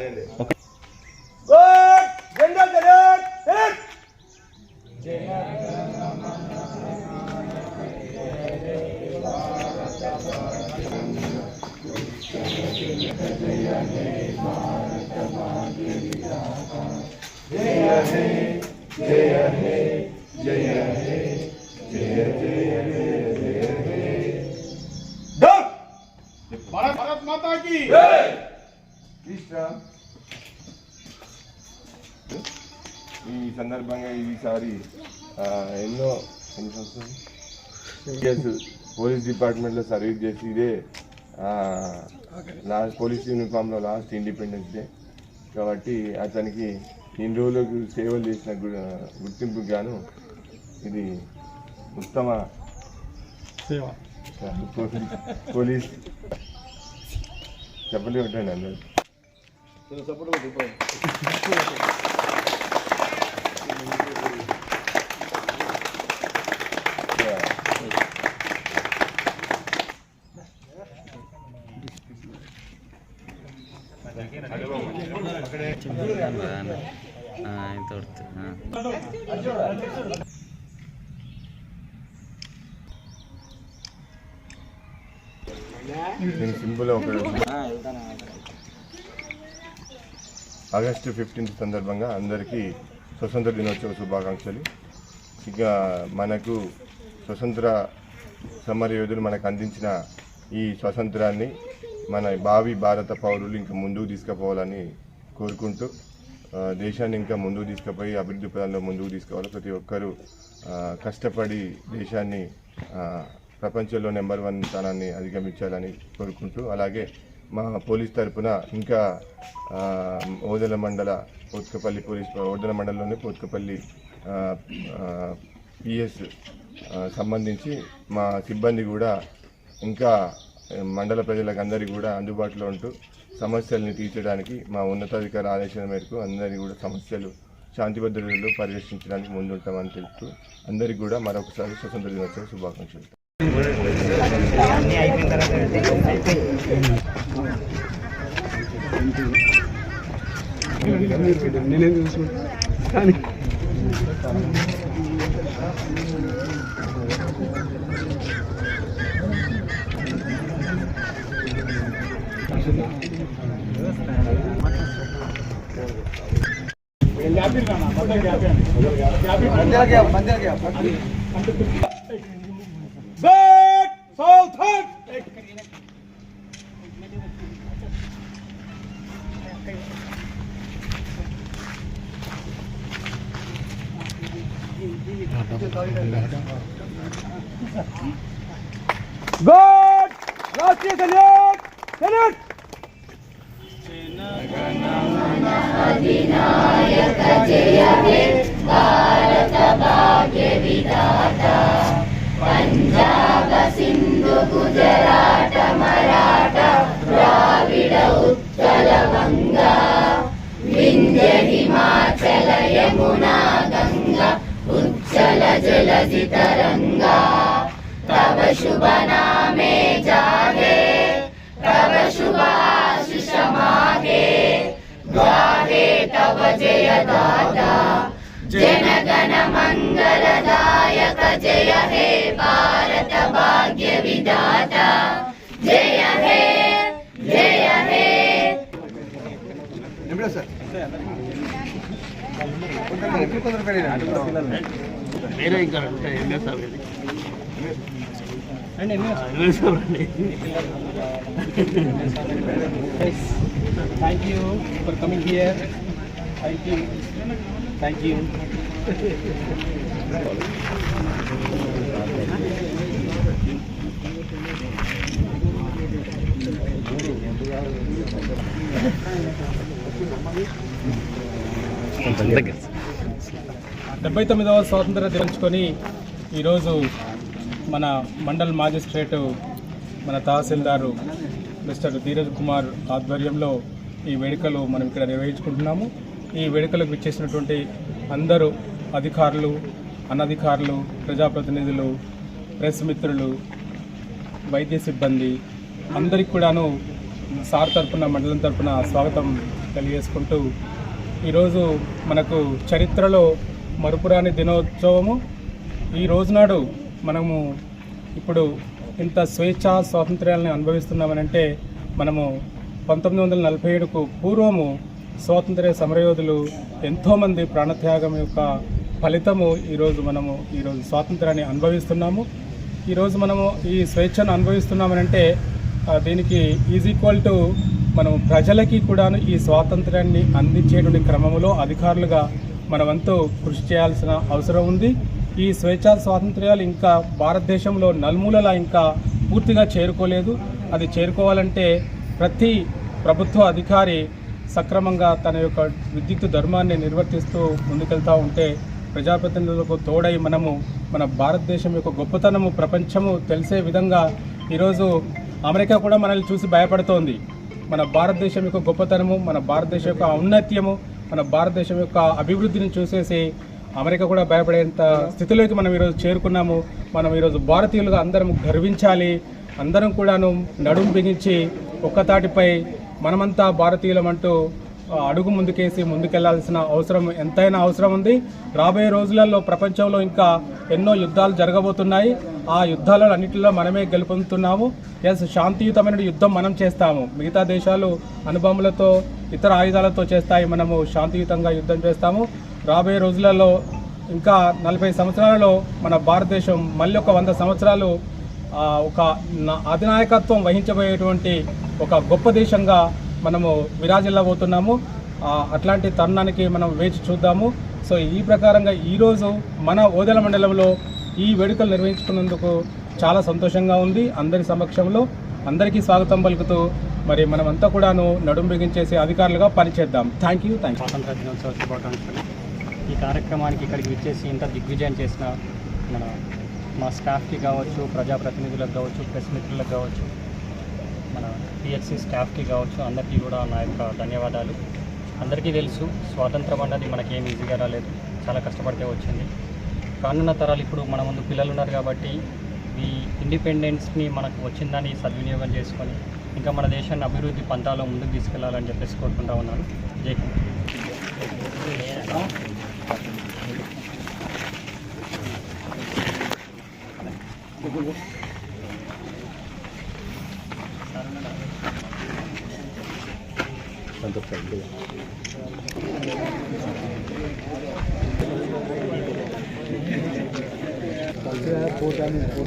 Okay. Good! General Janet! Hit! Jaya He, Jaya He, Jaya He, Jaya Jaya Jaya He. Dog! Bharat माता की! तीसरा ఈ సందర్భంగా ఈసారి ఎన్నో ఎన్ని సంవత్సరాలు పోలీస్ డిపార్ట్మెంట్లో సర్వీస్ చేసి ఇదే లాస్ట్ పోలీస్ యూనిఫామ్లో లాస్ట్ ఇండిపెండెన్స్ డే. కాబట్టి అతనికి ఇన్ని రోజులకు సేవలు చేసిన గు- గుర్తింపుకు గాను ఇది ఉత్తమ పోలీస్- పోలీస్ చెప్పలే ఉంటాను అందరు నేను సింపుల్ ఆగస్టు ఫిఫ్టీన్త్ సందర్భంగా అందరికీ స్వతంత్ర దినోత్సవ శుభాకాంక్షలు. ఇక మనకు స్వతంత్ర సమర యోధులు మనకు అందించిన ఈ స్వతంత్రాన్ని మన భావి భారత పౌరులు ఇంకా ముందుకు తీసుకుపోవాలని కోరుకుంటూ దేశాన్ని ఇంకా ముందుకు తీసుకుపోయి అభివృద్ధి పదంలో ముందుకు తీసుకోవాలి ప్రతి ఒక్కరూ కష్టపడి దేశాన్ని ప్రపంచంలో నెంబర్ వన్ స్థానాన్ని అధిగమించాలని కోరుకుంటూ అలాగే మా పోలీస్ తరఫున ఇంకా ఓదెల మండల పోత్కపల్లి పోలీస్ ఓదెల మండలంలోని పోత్కపల్లి పిఎస్ సంబంధించి మా సిబ్బంది కూడా ఇంకా మండల ప్రజలకు అందరికీ కూడా అందుబాటులో ఉంటూ సమస్యల్ని తీర్చడానికి మా ఉన్నతాధికారి ఆదేశాల మేరకు అందరి కూడా సమస్యలు శాంతి భద్రతలు పరిరక్షించడానికి ముందుంటామని తెలుపుతూ అందరికీ కూడా మరొకసారి స్వతంత్ర దినోత్సవ శుభాకాంక్షలు. నేనేం చూసు కానీ Back South Good! Rajiv Kanyat! Kanyat! दिनायकजयत्तार विधुगुजरात मराठ प्राविड उलगङ्गा हिन्द्य हिमाचल यमुना गङ्गा उज्ज्वल जलदितरङ्गा तव शुभनामे जागे तव शुभाशिषमागे बैक साउथ गुड राष्ट्रीय salute salute thank you for coming here thank you thank you డెబ్బై తొమ్మిదవ స్వాతంత్ర దినోత్సవాన్ని ఈరోజు మన మండల్ మాజిస్ట్రేటు మన తహసీల్దారు మిస్టర్ ధీరజ్ కుమార్ ఆధ్వర్యంలో ఈ వేడుకలు మనం ఇక్కడ నిర్వహించుకుంటున్నాము. ఈ వేడుకలకు విచ్చేసినటువంటి అందరూ అధికారులు అనధికారులు ప్రజాప్రతినిధులు ప్రెస్ మిత్రులు వైద్య సిబ్బంది అందరికి కూడాను సార్ తరపున మండలం తరపున స్వాగతం తెలియజేసుకుంటూ ఈరోజు మనకు చరిత్రలో మరుపురాని దినోత్సవము. ఈ రోజునాడు మనము ఇప్పుడు ఇంత స్వేచ్ఛ స్వాతంత్ర్యాలను అనుభవిస్తున్నామనంటే మనము పంతొమ్మిది వందల నలభై ఏడుకు పూర్వము స్వాతంత్ర్య సమరయోధులు ఎంతోమంది ప్రాణత్యాగం యొక్క ఫలితము ఈరోజు మనము ఈరోజు స్వాతంత్రాన్ని అనుభవిస్తున్నాము. ఈరోజు మనము ఈ స్వేచ్ఛను అనుభవిస్తున్నామనంటే దీనికి ఈజ్ ఈక్వల్ టు మనం ప్రజలకి కూడాను ఈ స్వాతంత్రాన్ని అందించేటువంటి క్రమంలో అధికారులుగా మనమంతా కృషి చేయాల్సిన అవసరం ఉంది. ఈ స్వేచ్ఛా స్వాతంత్ర్యాలు ఇంకా భారతదేశంలో నలుమూలలా ఇంకా పూర్తిగా చేరుకోలేదు. అది చేరుకోవాలంటే ప్రతి ప్రభుత్వ అధికారి సక్రమంగా తన యొక్క విద్యుత్ ధర్మాన్ని నిర్వర్తిస్తూ ముందుకెళ్తూ ఉంటే ప్రజాప్రతినిధులకు తోడై మనము మన భారతదేశం యొక్క గొప్పతనము ప్రపంచము తెలిసే విధంగా ఈరోజు అమెరికా కూడా మనల్ని చూసి భయపడుతోంది. మన భారతదేశం యొక్క గొప్పతనము మన భారతదేశం యొక్క ఔన్నత్యము మన భారతదేశం యొక్క అభివృద్ధిని చూసేసి అమెరికా కూడా భయపడేంత స్థితిలోకి మనం ఈరోజు చేరుకున్నాము. మనం ఈరోజు భారతీయులుగా అందరం గర్వించాలి. అందరం కూడాను నడుం బిగించి ఒక్కతాటిపై మనమంతా భారతీయులం అంటూ అడుగు ముందుకేసి ముందుకెళ్ళాల్సిన అవసరం ఎంతైనా అవసరం ఉంది. రాబోయే రోజులలో ప్రపంచంలో ఇంకా ఎన్నో యుద్ధాలు జరగబోతున్నాయి. ఆ యుద్ధాలలో అన్నింటిలో మనమే గెలుపొందుతున్నాము. ఎస్ శాంతియుతమైన యుద్ధం మనం చేస్తాము. మిగతా దేశాలు అనుభవములతో ఇతర ఆయుధాలతో చేస్తాయి. మనము శాంతియుతంగా యుద్ధం చేస్తాము. రాబోయే రోజులలో ఇంకా నలభై సంవత్సరాలలో మన భారతదేశం మళ్ళీ ఒక వంద సంవత్సరాలు ఒక అధినాయకత్వం వహించబోయేటువంటి ఒక గొప్ప దేశంగా మనము విరాజిల్లబోతున్నాము. అట్లాంటి తరుణానికి మనం వేచి చూద్దాము. సో ఈ ప్రకారంగా ఈరోజు మన ఓదెల మండలంలో ఈ వేడుకలు నిర్వహించుకున్నందుకు చాలా సంతోషంగా ఉంది అందరి సమక్షంలో. అందరికీ స్వాగతం పలుకుతూ మరి మనమంతా కూడాను నడుం బిగించేసి అధికారులుగా పనిచేద్దాం. Thank you thank you. ఈ కార్యక్రమానికి ఇక్కడికి విచ్చేసి ఇంత దిగ్విజయం చేసిన మన మా స్టాఫ్కి కావచ్చు ప్రజాప్రతినిధులకు కావచ్చు ప్రెస్ మిత్రులకు కావచ్చు మన పిహెచ్సి స్టాఫ్కి కావచ్చు అందరికీ కూడా నా యొక్క ధన్యవాదాలు. అందరికీ తెలుసు స్వాతంత్రం అన్నది మనకేం ఈజీగా రాలేదు చాలా కష్టపడితే వచ్చింది. కానున్న తరాలు ఇప్పుడు మన ముందు పిల్లలు ఉన్నారు కాబట్టి ఈ ఇండిపెండెన్స్ని మనకు వచ్చిందని సద్వినియోగం చేసుకొని ఇంకా మన దేశాన్ని అభివృద్ధి పంతాలో ముందుకు తీసుకెళ్ళాలని చెప్పేసి కోరుకుంటా ఉన్నాను. జై on the front door. Also, I have four times four